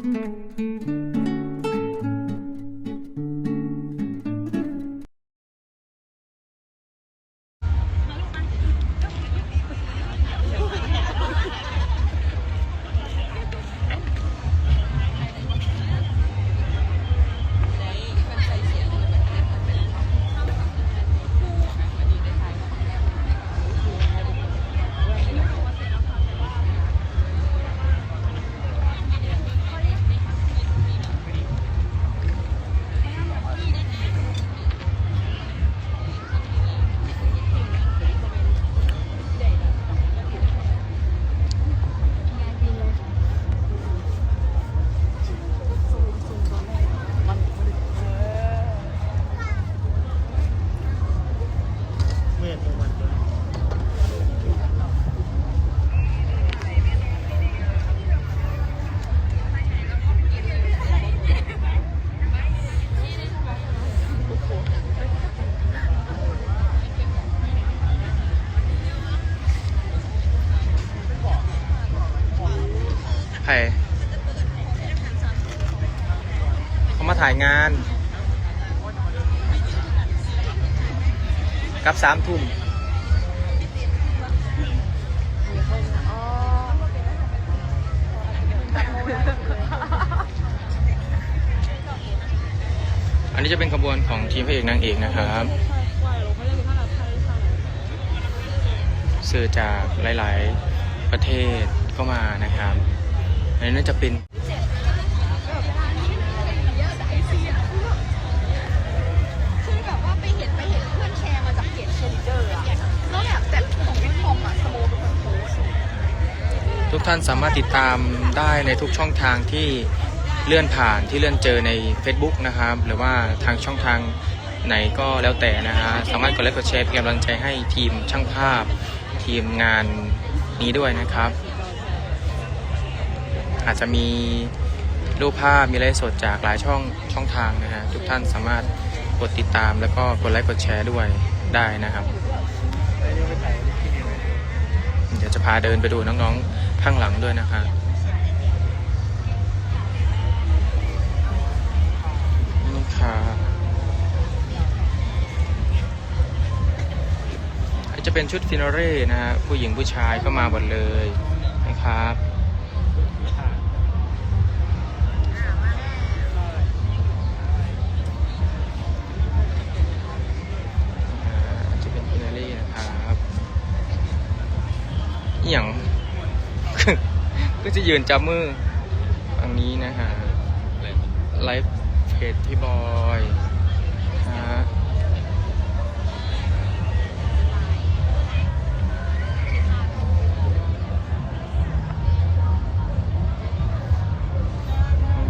เกับสามทุ่มอันนี้จะเป็นขบวนของทีมพระเอกนางเอกนะครับสื่อจากหลาย ๆ ประเทศก็มานะครับ อันนี้น่าจะเป็น ท่านสามารถติดตามได้ในทุกช่องทางที่เลื่อนผ่านที่เลื่อนเจอใน Facebook นะครับ หรือว่าทางช่องทางไหนก็แล้วแต่นะฮะสามารถกดไลค์กดแชร์เป็นกำลังใจให้ทีมช่างภาพ ทีมงานนี้ด้วยนะครับ อาจจะมีรูปภาพมีไลฟ์สดจากหลายช่องช่องทางนะฮะทุกท่านสามารถกดติดตามแล้วก็กดไลค์กดแชร์ด้วยได้นะครับ เดี๋ยวจะพาเดินไปดูน้องๆ ข้างหลังด้วยนะคะนี่ค่ะอันนี้จะเป็นชุดฟินาเร่นะฮะผู้หญิงผู้ชายก็มาหมดเลยนะครับอ่าจะเป็นฟินเร่นะครับอย่าง ก็จะยืนจับมือฝั่งนี้นะฮะไลฟ์เพจพี่บอยฮะ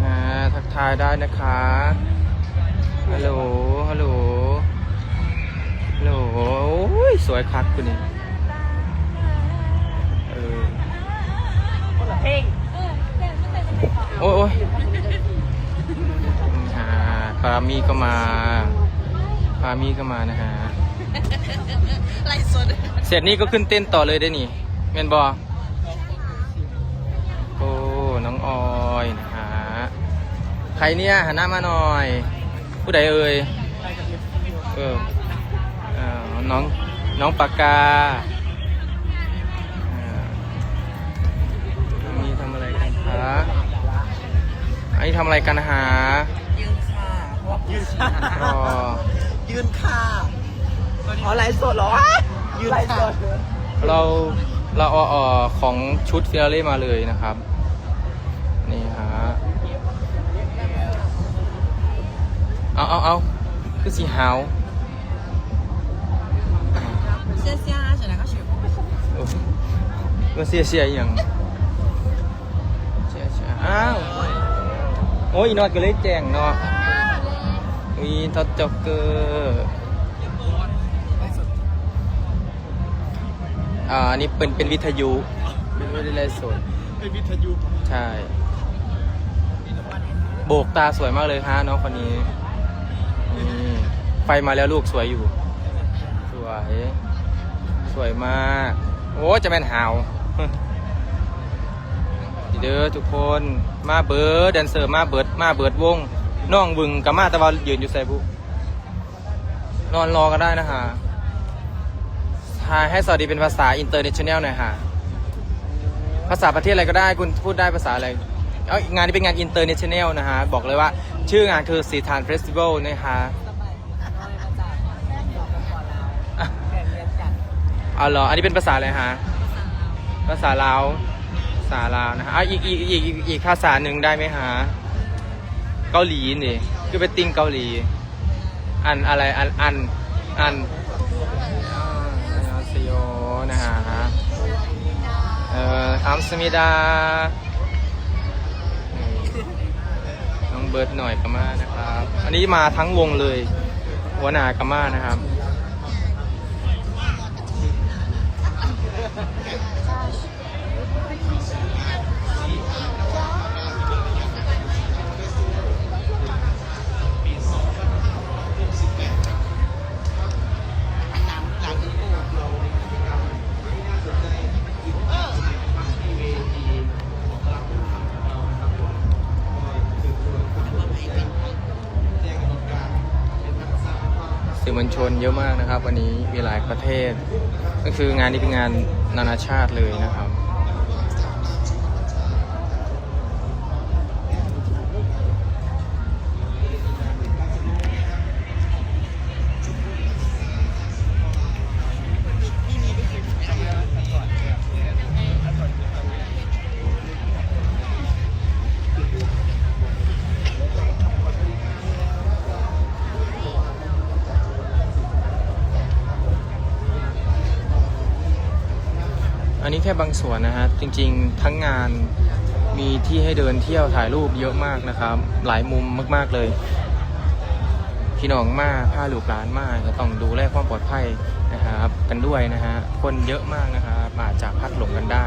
ฮะทักทายได้นะคะ ฮัลโหล ฮัลโหล ฮัลโหลสวยคักคุณนี่ มีก็มาปามีก็มานะฮะไลฟ์สดเสร็จนี่ก็ขึ้นเต้นต่อเลยได้นี่เมนบอโอ้ น้องออยนะฮะ ใครเนี่ยหันหน้ามาหน่อย ผู้ใดเอ่ย เออเอ่อน้องน้องปากกาอ่ามีทำอะไรกันคะอันนี้ทำอะไรกันฮะยืนค่ะ ยืนค่ะรอยืนค่ะอ๋อไลฟ์สดเหรอยืนค่ะเราเราเอาเอ่อของชุดฟินาเล่มาเลยนะครับ นี่ฮะเอาเอาเอาคือสีหาวเสื้อเสื้อเสร็จแล้วก็เฉียบโอ้ก็เสียเสียอหย่างเสียเสียอ้าว โอ้ยอีนอดก็เลยแจ้งเนาะ มีท็อตจ็อกเกอร์อ่าอันนี้เป็นเป็นวิทยุเป็นวิทยุไลฟ์สดเป็นวิทยุใช่ โบกตาสวยมากเลยฮะน้องคนนี้นี่ไฟมาแล้วลูกสวยอยู่ สวย สวยมาก โอ้จะเป็นหาวติดเด้อทุกคนมาเบิร์ดแดนเซอร์มาเบิร์ดมาเบิร์ดวง น้องบึงกับมาแต่ว่ายืนอยู่ใส่บุนอนรอกันได้นะฮะทายให้สวัสดีเป็นภาษาอินเตอร์เนชั่นแนลหน่อยฮะภาษาประเทศอะไรก็ได้คุณพูดได้ภาษาอะไรเอางานนี้เป็นงานอินเตอร์เนชั่นแนลนะฮะ บอกเลยว่า ชื่องานคือสีทานเฟสติวัลนะฮะอะเอาเหรอ อันนี้เป็นภาษาอะไรฮะ ภาษาลาว ภาษาลาวนะฮะอะอีกอีกอีกอีกอีกภาษาหนึ่งได้ไหมฮะ เกาหลีนี่คือเป็นติงเกาหลี อันอะไรอันอันอันอันยองเซโยนะฮะเอ่อคัมสมิดาน้องเบิร์ดหน่อยกามานะครับ อันนี้มาทั้งวงเลย หัวหน้ากามานะครับ วลชนเยอะมากนะครับ วันนี้มีหลายประเทศ ก็คืองานนี้เป็นงานนานาชาติเลยนะครับ อันนี้แค่บางส่วนนะฮะ จริงๆ ทั้งงานมีที่ให้เดินเที่ยวถ่ายรูปเยอะมากนะครับ หลายมุมมากๆเลยพี่น้องมาผ้าหลูกหลานมากก็ต้องดูแลความปลอดภัยนะครับ กันด้วยนะฮะ คนเยอะมากนะครับอาจจะพัดหลงกันได้